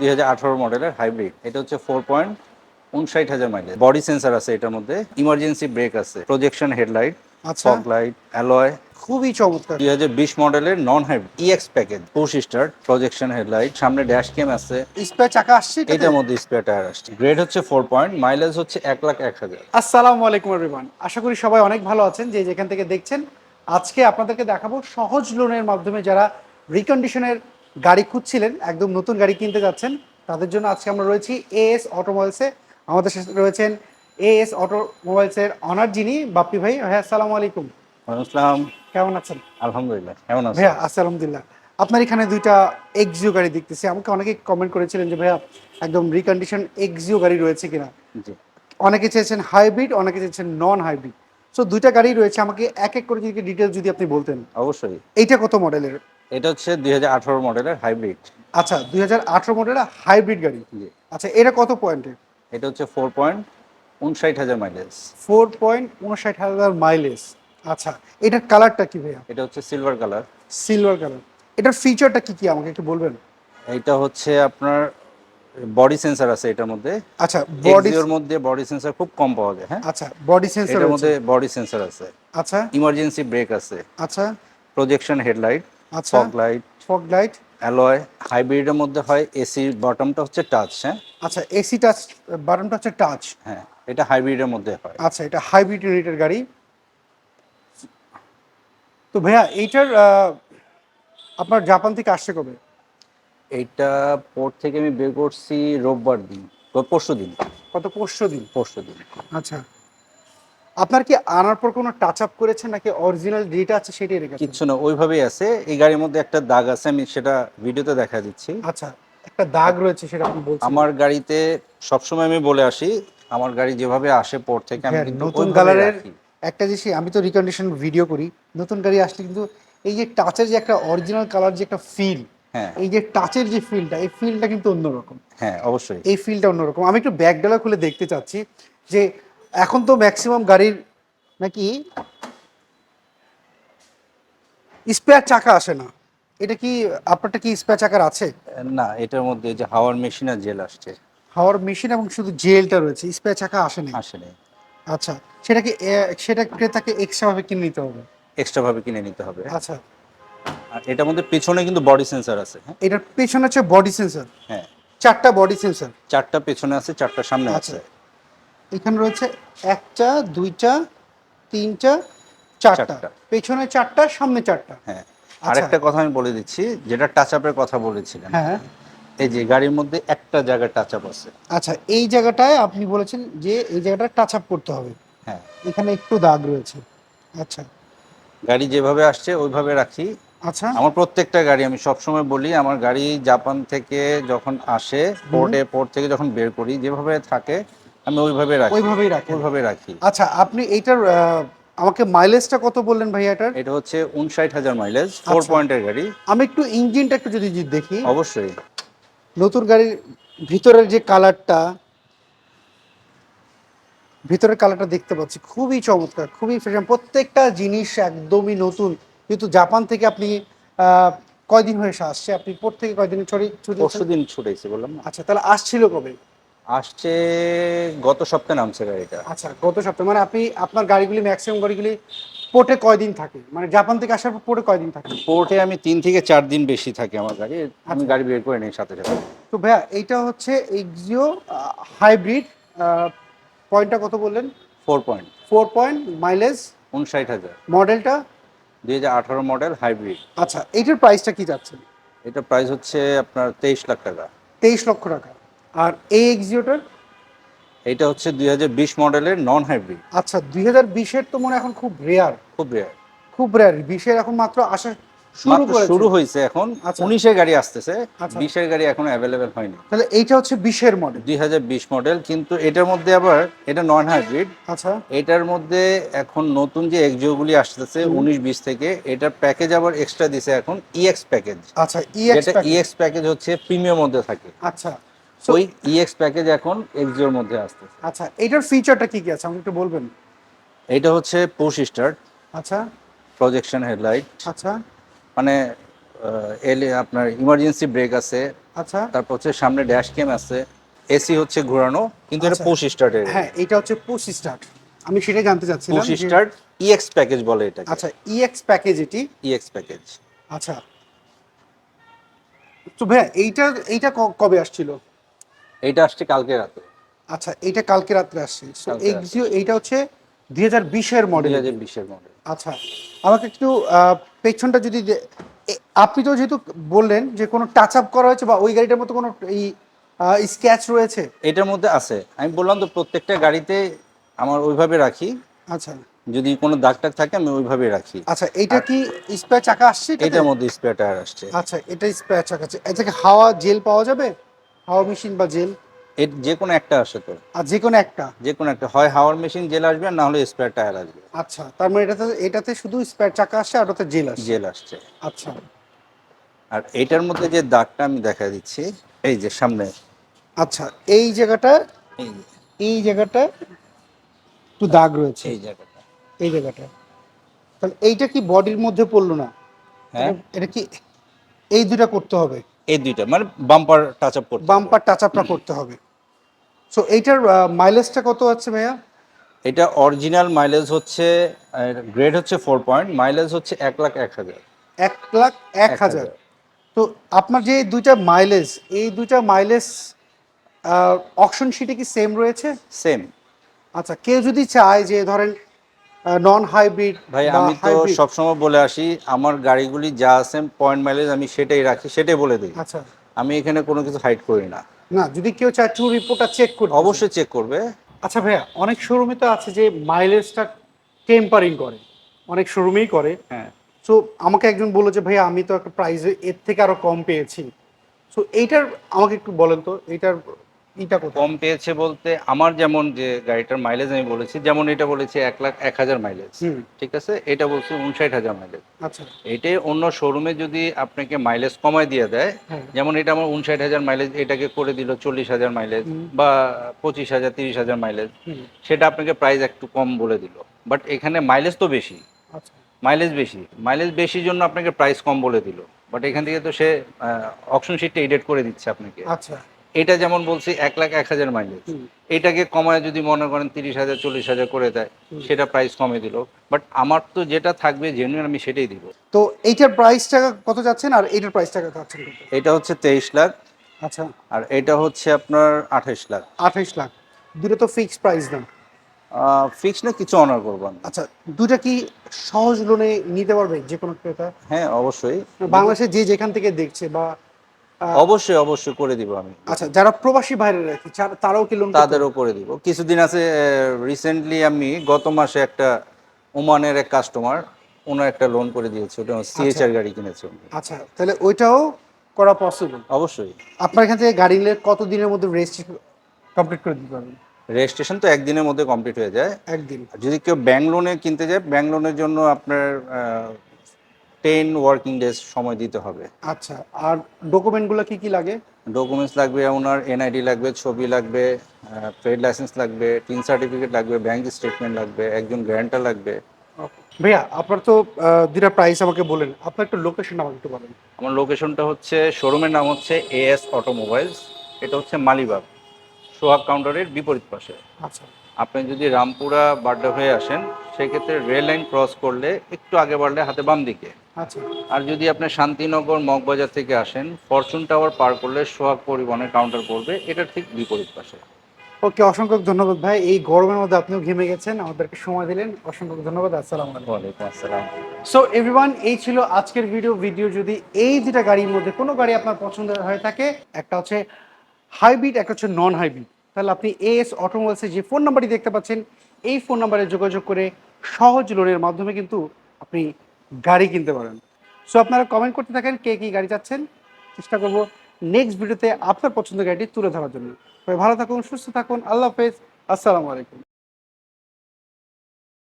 দুই হাজার আঠারো মডেলের হাইব্রিড এটা হচ্ছে ফোর পয়েন্ট উনষাট হাজার মাইলেজ বডি সেন্সার আছে এটার মধ্যে ইমার্জেন্সি ব্রেক আছে projection headlight fog light alloy খুবই চমৎকার। দুই হাজার বিশ মডেলের non hybrid EX package push start projection headlight সামনে ড্যাশ ক্যাম আছে। স্পেয়ার চাকা আসছে এটার মধ্যে স্পেয়ার টায়ার আসছে। গ্রেড হচ্ছে ফোর পয়েন্ট মাইলেজ হচ্ছে এক লাখ এক হাজার। আসসালামু আলাইকুম এভরিওয়ান আশা করি সবাই অনেক ভালো আছেন যে যেখান থেকে দেখছেন। আজকে আপনাদেরকে দেখাবো সহজ লোনের মাধ্যমে যারা রিকন্ডিশনের গাড়ি খুঁজছিলেন একদম নতুন গাড়ি কিনতে যাচ্ছেন তাদের জন্য আজকে আমরা রয়েছি এএস অটোমোবাইলসে আমাদের সাথে রয়েছেন এএস অটোমোবাইলসের অনার যিনি বাপ্পি ভাই। হ্যাঁ আসসালামু আলাইকুম। আসসালাম। কেমন আছেন? আলহামদুলিল্লাহ কেমন আছেন? আলহামদুলিল্লাহ। আপনার এখানে দুইটা এক্সিও গাড়ি দেখতেছি। আমাকে অনেকে কমেন্ট করেছিলেন যে ভাইয়া একদম রিকন্ডিশন এক্সিও গাড়ি রয়েছে কিনা? জি। অনেকে চেয়েছেন হাইব্রিড অনেকে চেয়েছেন নন হাইব্রিড সো দুইটা গাড়ি রয়েছে। আমাকে এক এক করে যদি ডিটেলস যদি আপনি বলতেন। অবশ্যই। এইটা কত মডেলের এটা হচ্ছে দুই হাজার আঠারো মডেলের হাইব্রিড আচ্ছা দুই হাজার আঠারো মডেলের হাইব্রিড গাড়ি। আচ্ছা এটা কত পয়েন্টের এটা হচ্ছে ফোর পয়েন্ট উনষাট হাজার মাইলেজ ফোর পয়েন্ট উনষাট হাজার মাইলেজ আচ্ছা এটার কালারটা কি ভাইয়া? এটা হচ্ছে সিলভার কালার সিলভার কালার এটার ফিচারটা কি কি আমাকে একটু বলবেন? এইটা হচ্ছে আপনার বডি সেন্সার আছে এটার মধ্যে। আচ্ছা বডি এক্সিওর মধ্যে বডি সেন্সার খুব কম পাওয়া যায় হ্যাঁ? আচ্ছা বডি সেন্সর এটার মধ্যে বডি সেন্সার আছে। আচ্ছা। ইমার্জেন্সি ব্রেক আছে। আচ্ছা। প্রজেকশন হেডলাইট আচ্ছা। Fog light fog light alloy হাইব্রিডের মধ্যে হয় এসি বটমটা হচ্ছে টাচ হ্যাঁ? আচ্ছা এসি টাচ বাটনটা হচ্ছে টাচ হ্যাঁ এটা হাইব্রিডের মধ্যে হয়। আচ্ছা এটা হাইব্রিড ইউনিটের গাড়ি। তো ভাইয়া এইটার আপনার জাপান থেকে আসছে কবে? এইটা পোর্ট থেকে আমি বের করছি রোববার দিন পরশু দিন। কত পরশু দিন? পরশু দিন। আচ্ছা। আপনার কি আনার পর কোনো টাচ আপ করেছেন নাকি অরিজিনাল যেটা আছে সেটাই রেখেছেন? কিচ্ছু না ওইভাবেই আছে। এই গাড়ির মধ্যে একটা দাগ আছে আমি সেটা ভিডিওতে দেখা দিচ্ছি। আচ্ছা একটা দাগ রয়েছে সেটা আপনি বলছেন। আমার গাড়িতে সবসময় আমি বলে আসি আমার গাড়ি যেভাবে আসে পোর্ট থেকে আমি হ্যাঁ, কিন্তু নতুন কালারের একটা জিনিস আমি তো রিকন্ডিশন ভিডিও করি নতুন গাড়ি আসলে কিন্তু এই যে টাচের যে একটা অরিজিনাল কালার যে একটা ফিল এই যে টাচের যে ফিলটা এই ফিলটা কিন্তু অন্যরকম। হ্যাঁ অবশ্যই। এই ফিলটা অন্যরকম। আমি একটু ব্যাক ডালা খুলে দেখতে চাচ্ছি যে এখন তো ম্যাক্সিমাম গাড়ির নাকি স্পেয়ার চাকা আসে না। এটা কি আপনারটা কি স্পেয়ার চাকার আছে? না এটার মধ্যে যে হাওয়ার মেশিন আর জেল আসছে। হাওয়ার মেশিন এবং শুধু জেলটা রয়েছে স্পেয়ার চাকা আসে না আসেনি আচ্ছা সেটা কি সেটা ক্রেতাকে এক্সট্রা ভাবে কিনে নিতে হবে? এক্সট্রা ভাবে কিনে নিতে হবে। আচ্ছা। আর এটার মধ্যে পিছনে কিন্তু বডি সেন্সার আছে হ্যাঁ? এটার পেছনে হচ্ছে বডি সেন্সর হ্যাঁ। চারটা বডি সেন্সর চারটা পেছনে আছে চারটা সামনে আচ্ছা। আছে। এখানে রয়েছে একটা দুইটা তিনটা চারটা। চারটা। পেছনে চারটা সামনে চারটা। হ্যাঁ। আচ্ছা। আরেকটা কথা আমি বলে দিচ্ছি যেটা টাচ আপের কথা বলেছিলেন। হ্যাঁ। এই যে গাড়ির মধ্যে একটা জায়গায় টাচ আপ আছে। আচ্ছা এই জায়গাটায় আপনি বলেছেন যে এই জায়গাটা টাচ আপ করতে হবে। হ্যাঁ। এখানে একটু দাগ রয়েছে। আচ্ছা। গাড়ি যেভাবে আসছে ওইভাবে রাখি। আচ্ছা। আমার প্রত্যেকটা গাড়ি আমি সবসময় বলি আমার গাড়ি জাপান থেকে যখন আসে পোর্টে পোর্ট থেকে যখন বের করি যেভাবে থাকে আমি ওইভাবে রাখি। ওইভাবেই রাখি ওইভাবে রাখি। আচ্ছা আপনি এইটার আমাকে মাইলেজটা কত বললেন ভাই এটার? এটা হচ্ছে উনষাট হাজার মাইলেজ ফোর। পয়েন্টের গাড়ি। আমি একটু ইঞ্জিনটা একটু যদি যদি দেখি। অবশ্যই। নতুন গাড়ির ভিতরের যে কালারটা ভিতরের কালারটা দেখতে পাচ্ছি। খুবই চমৎকার খুবই ফ্রেশ প্রত্যেকটা জিনিস একদমই নতুন। যেহেতু জাপান থেকে আপনি কয়দিন হয়ে এসে আসছে? আপনি পর থেকে কয়দিন ছড়ি ছুটি পরশু দিন ছুটেছি বললাম না। আচ্ছা তাহলে আসছিল কবে? আসছে গত সপ্তাহে নামছে গাড়িটা। আচ্ছা গত সপ্তাহে মানে আপনি আপনার গাড়িগুলি ম্যাক্সিমাম গাড়িগুলি পোর্টে কয়দিন থাকে? মানে জাপান থেকে আসার পর পোর্টে কয়দিন থাকে? পোর্টে আমি তিন থেকে চার দিন বেশি থাকি আমার গাড়ি আমি আচ্ছা। গাড়ি বের করে নিই সাথে সাথে। তো ভাইয়া এইটা হচ্ছে এক্সিও হাইব্রিড পয়েন্টটা কত বললেন? Four point four point mileage উনষাট হাজার। মডেলটা দুই হাজার আঠারো মডেল হাইব্রিড। আচ্ছা এইটার প্রাইসটা কি যাচ্ছে? এটা প্রাইস হচ্ছে আপনার তেইশ লাখ টাকা। তেইশ লক্ষ টাকা। আর এই এক্সিওটার এটা হচ্ছে দুই হাজার বিশ মডেলের নন হাইব্রিড আচ্ছা দুই হাজার বিশের তো মনে এখন খুব রেয়ার খুব রেয়ার খুব রেয়ার বিশের এখন মাত্র আসা শুরু শুরু হয়েছে এখন। আচ্ছা। উনিশের গাড়ি আসতেছে। আচ্ছা। বিশের গাড়ি এখন অ্যাভেলেবেল হয়নি। তাহলে এইটা হচ্ছে বিশের মডেল দুই হাজার বিশ মডেল কিন্তু এটার মধ্যে আবার এটা নন হাইব্রিড আচ্ছা। এটার মধ্যে এখন নতুন যে এক্সিওগুলি আসতেছে উনিশ বিশ থেকে এটার প্যাকেজ আবার এক্সট্রা দিছে এখন ইএক্স প্যাকেজ আচ্ছা ইএক্স ইএক্স প্যাকেজ হচ্ছে প্রিমিয়াম মধ্যে থাকে। আচ্ছা। ওই ইএক্স প্যাকেজ এখন এক্সিওর মধ্যে আসতেছে। আচ্ছা এইটার ফিচারটা কি কি আছে? আমাকে একটু বলবেন। এটা হচ্ছে পুশ স্টার্ট আচ্ছা। প্রজেকশন হেডলাইট আচ্ছা। মানে এল আপনার ইমার্জেন্সি ব্রেক আছে। আচ্ছা। তারপর হচ্ছে সামনে ড্যাশ ক্যাম আছে। এসি হচ্ছে ঘোরানো কিন্তু এটা আচ্ছা। পুশ স্টার্টের হ্যাঁ এটা হচ্ছে পুশ স্টার্ট আমি সেটাই জানতে চাচ্ছিলাম পুশ স্টার্ট ইএক্স প্যাকেজ বলে এটা আচ্ছা ইএক্স প্যাকেজ এটি। ইএক্স প্যাকেজ আচ্ছা। তো ভাইয়া এইটা এইটা কবে আসছিল? এইটা আসছে কালকে রাতে। আচ্ছা এইটা কালকে রাতে আসছে। রাত্রে। যে- এইটা হচ্ছে দুই হাজার বিশের দুই মডেল হাজার বিশের মডেল আচ্ছা আমাকে একটু আহ, পেছনটা যদি আপনি তো যেহেতু বললেন যে কোনো টাচ আপ করা হয়েছে বা ওই গাড়িটার মতো কোনো এই স্ক্যাচ রয়েছে? এটার মধ্যে আছে। আমি বললাম তো প্রত্যেকটা গাড়িতে আমার ওইভাবে রাখি। আচ্ছা। যদি কোনো দাগ টাগ থাকে আমি ওইভাবে রাখি। আচ্ছা এটা কি স্পেয়ার চাকা আসছে এটার মধ্যে স্পেয়ার টায়ার আসছে। আচ্ছা এটা স্পেয়ার চাকা আছে। এটা কি হাওয়া জেল পাওয়া যাবে? হাওয়া মেশিন বা জেল এর যে কোনো একটা আসে তো। আর যে কোনো একটা? যে কোনো একটা। হয় হাওয়ার মেশিন জেল আসবে না হলে স্পেয়ার টায়ার আসবে। আচ্ছা তার মানে এটাতে এটাতে শুধু স্পেয়ার চাকা আসছে আর ওটাতে জেল আসছে জেল আসছে। আচ্ছা। আর এটার মধ্যে যে দাগটা আমি দেখা দিচ্ছি এই যে সামনে। আচ্ছা এই জায়গাটা এই জায়গাটা একটু দাগ রয়েছে। এই জায়গাটা। এই জায়গাটা। তাহলে এইটা কি বডির মধ্যে পড়ল না? হ্যাঁ। এটা- এটা কি এই দুটা করতে হবে? এই দুইটা মানে বাম্পার টাচ আপ করতে বাম্পার টাচ আপটা করতে হবে। সো এইটার মাইলেজটা কত আছে ভাইয়া? এটা অরিজিনাল মাইলেজ হচ্ছে গ্রেড হচ্ছে ফোর পয়েন্ট মাইলেজ হচ্ছে এক লাখ এক হাজার। এক লাখ এক হাজার। তো আপনার যে দুইটা মাইলেজ এই দুইটা মাইলেজ অপশন শিটে কি সেম রয়েছে? সেম আচ্ছা কেউ যদি চায় যে ধরেন নন হাইব্রিড ভাই আমি তো সবসময় বলে আসি আমার গাড়িগুলি যা আছে পয়েন্ট মাইলেজ আমি সেটাই রাখি সেটাই বলে দিই। আচ্ছা। আমি এখানে কোনো কিছু হাইড করি না। না যদি কেউ চায় ট্রু রিপোর্টটা চেক করতে। অবশ্যই চেক করবে। আচ্ছা ভাইয়া অনেক শোরুমে তো আছে যে মাইলেজটা টেম্পারিং করে। অনেক শোরুমেই করে। হ্যাঁ। সো আমাকে একজন বলল যে ভাইয়া আমি তো একটা প্রাইস এর থেকে আরও কম পেয়েছি। সো এইটার আমাকে একটু বলেন তো এইটার কোথায়? কম পেয়েছে বলতে আমার যেমন যে গাড়িটার মাইলেজ আমি বলেছি যেমন এটা বলেছি এক লাখ এক হাজার মাইলেজ ঠিক আছে? এটা বলছি উনষাট হাজার মাইলেজ আচ্ছা। এটাই অন্য শোরুমে যদি আপনাকে মাইলেজ কমায় দিয়ে দেয় হ্যাঁ। যেমন এটা আমার উনষাট হাজার মাইলেজ এটাকে করে দিল চল্লিশ হাজার মাইলেজ বা পঁচিশ হাজার তিরিশ হাজার মাইলেজ সেটা আপনাকে প্রাইস একটু কম বলে দিল। বাট এখানে মাইলেজ তো বেশি। আচ্ছা। মাইলেজ বেশি। মাইলেজ বেশির জন্য আপনাকে প্রাইস কম বলে দিল। বাট এখান থেকে তো সে অপশন শিটটা এডিট করে দিচ্ছে আপনাকে। আচ্ছা। এটা যেমন বলছি এক লাখ এক হাজার মাইলেজ এটাকে কমায় যদি মনে করেন তিরিশ হাজার চল্লিশ হাজার করে দেয় সেটা প্রাইস কমে দিল। বাট আমার তো যেটা থাকবে জেনুইন আমি সেটাই দিব। তো এইটার প্রাইস টাকা কত যাচ্ছেন আর এইটার প্রাইস টাকা যাচ্ছেন? এটা হচ্ছে তেইশ লাখ। আচ্ছা। আর এটা হচ্ছে আপনার আঠাইশ লাখ। আঠাইশ লাখ। দুটো তো ফিক্সড প্রাইস না ফিক্স না কিছু অনার করব আমি। আচ্ছা দুটা কি সহজ লোনে নিতে পারবে যে কোনো ক্রেতা? হ্যাঁ অবশ্যই। বাংলাদেশে যে যেখান থেকে দেখছে বা অবশ্যই অবশ্যই করে দিব আমি। আচ্ছা যারা প্রবাসী বাইরে রাখি তারাও কি লোন তাদেরও করে দিব। কিছুদিন আছে রিসেন্টলি আমি গত মাসে একটা ওমানের এক কাস্টমার ওনার একটা লোন করে দিয়েছে। ওটা সিএচআর গাড়ি কিনেছে আচ্ছা তাহলে ওইটাও করা পসিবল অবশ্যই। আপনার এখান থেকে গাড়ি নিলে কত দিনের মধ্যে রেজিস্ট্রেশন কমপ্লিট করে দিতে পারবেন? রেজিস্ট্রেশন তো একদিনের মধ্যে কমপ্লিট হয়ে যায়। একদিন। যদি কেউ ব্যাংক লোনে কিনতে যায় ব্যাংক লোনের জন্য আপনার টেন ওয়ার্কিং ডেজ সময় দিতে হবে। আচ্ছা আর ডকুমেন্টগুলো কি কি লাগে? ডকুমেন্টস লাগবে ওনার এনআইডি লাগবে ছবি লাগবে ট্রেড লাইসেন্স লাগবে টিন সার্টিফিকেট লাগবে ব্যাংক স্টেটমেন্ট লাগবে একজন গ্যারান্টার লাগবে। ভাইয়া আপনার তো দুটা প্রাইস আমাকে বলেন আপনার একটু লোকেশন আমাকে একটু বলেন। আমার লোকেশনটা হচ্ছে শোরুমের নাম হচ্ছে এএস অটোমোবাইলস এটা হচ্ছে মালিবাগ সোহাগ কাউন্টারের বিপরীত পাশে। আচ্ছা। আপনি যদি রামপুরা বাড্ডা হয়ে আসেন সেক্ষেত্রে রেল লাইন ক্রস করলে একটু আগে বাড়লে হাতে বাম দিকে। আর যদি আপনি শান্তিনগর মগবাজার থেকে আসেন ফরচুন টাওয়ার পার করলে সোহাগ পরিবহনের কাউন্টার পড়বে এটা ঠিক বিপরীত পাশে। ওকে অসংখ্য ধন্যবাদ ভাই। এই গরমের মধ্যে আপনিও ঘেমে গেছেন আমাদেরকে সময় দিলেন। অসংখ্য ধন্যবাদ আসসালামু আলাইকুম। আসসালাম। সো এভরিওয়ান এই ছিল আজকের ভিডিও ভিডিও যদি এই দুটা গাড়ির মধ্যে কোনো গাড়ি আপনার পছন্দ হয়ে থাকে একটা হচ্ছে হাইব্রিড একটা হচ্ছে নন হাইব্রিড তাহলে আপনি এএস অটোমোবাইলসের যে ফোন নাম্বারটি দেখতে পাচ্ছেন এই ফোন নাম্বারে যোগাযোগ করে সহজ লোনের মাধ্যমে কিন্তু আপনি গাড়ি কিনতে পারেন। সো আপনারা কমেন্ট করতে থাকেন কে কী গাড়ি চাচ্ছেন। চেষ্টা করব নেক্সট ভিডিওতে আপনার পছন্দের গাড়িটি তুলে ধরার জন্য। ভালো থাকুন, সুস্থ থাকুন। আল্লাহ হাফেজ। আসসালামু আলাইকুম।